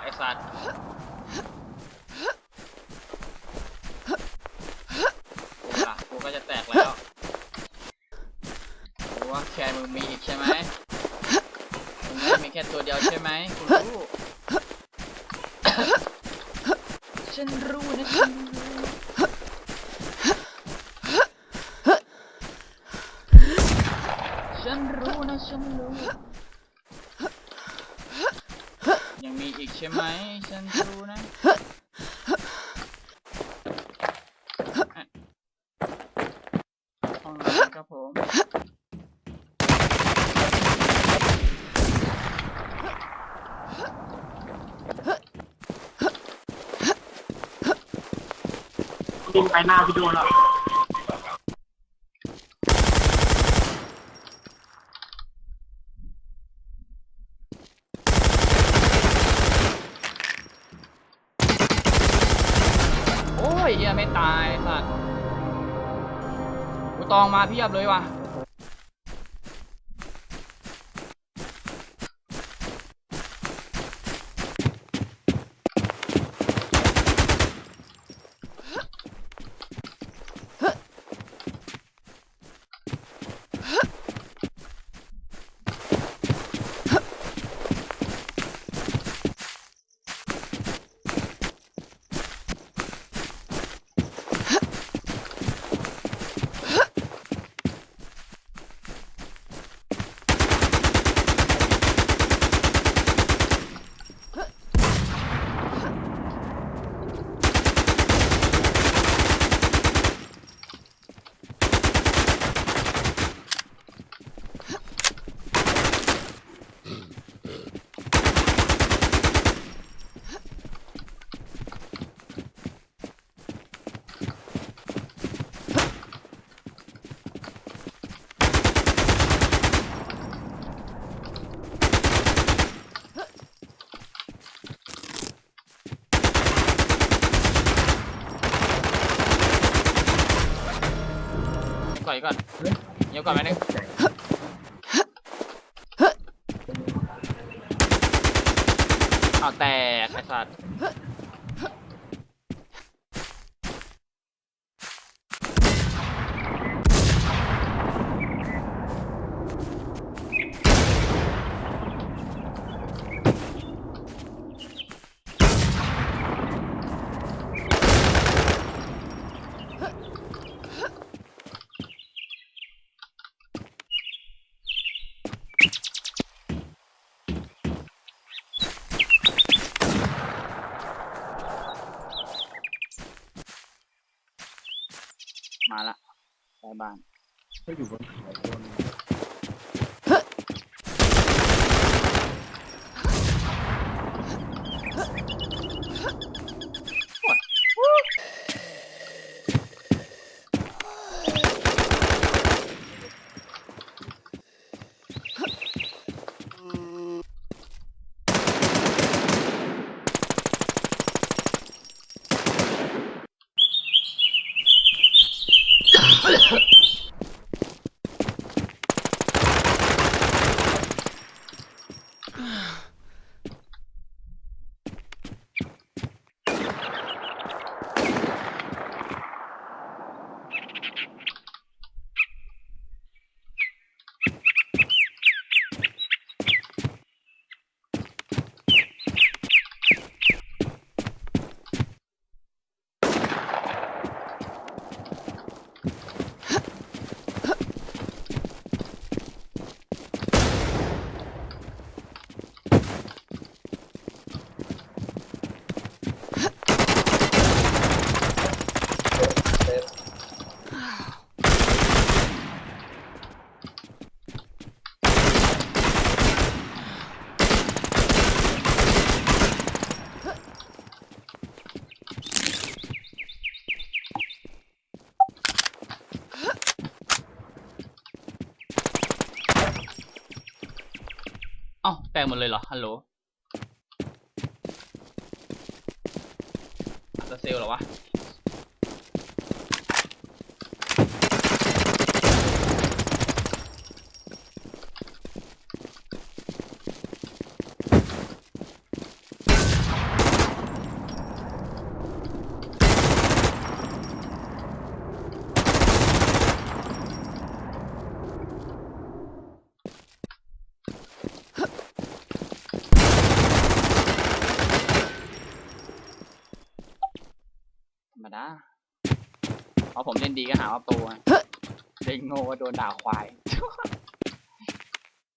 ไอ้สัตว์อะกูก็จะแตกแล้วกูว่าแค่มึงมีอีกใช่ไหมมึงไม่มีแค่ตัวเดียวใช่ไหมกูรู้ ฉันรู้นะฉันรู้ ฉันรู้นะฉันรู้ ยังมีอีกใช่ไหมฉันรู้นะห้องน้ำครับผมยิงไปหน้าพี่โดนแล้ว เฮียไม่ตายสัตว์กูตองมาเพียบเลยว่ะ ก่อนก่อนเดี๋ยวก่อนไปนึงเอาแต่ไอ้สัตว์ มาละไปบ้าน ก็อยู่บนเขาบน แตกหมดเลยเหรอ ฮัลโหลจะเซลลเหรอวะ ดาเพราะผมเล่นดีก็หาว่าโปรไงเล่นโง่ก็โดนด่าควาย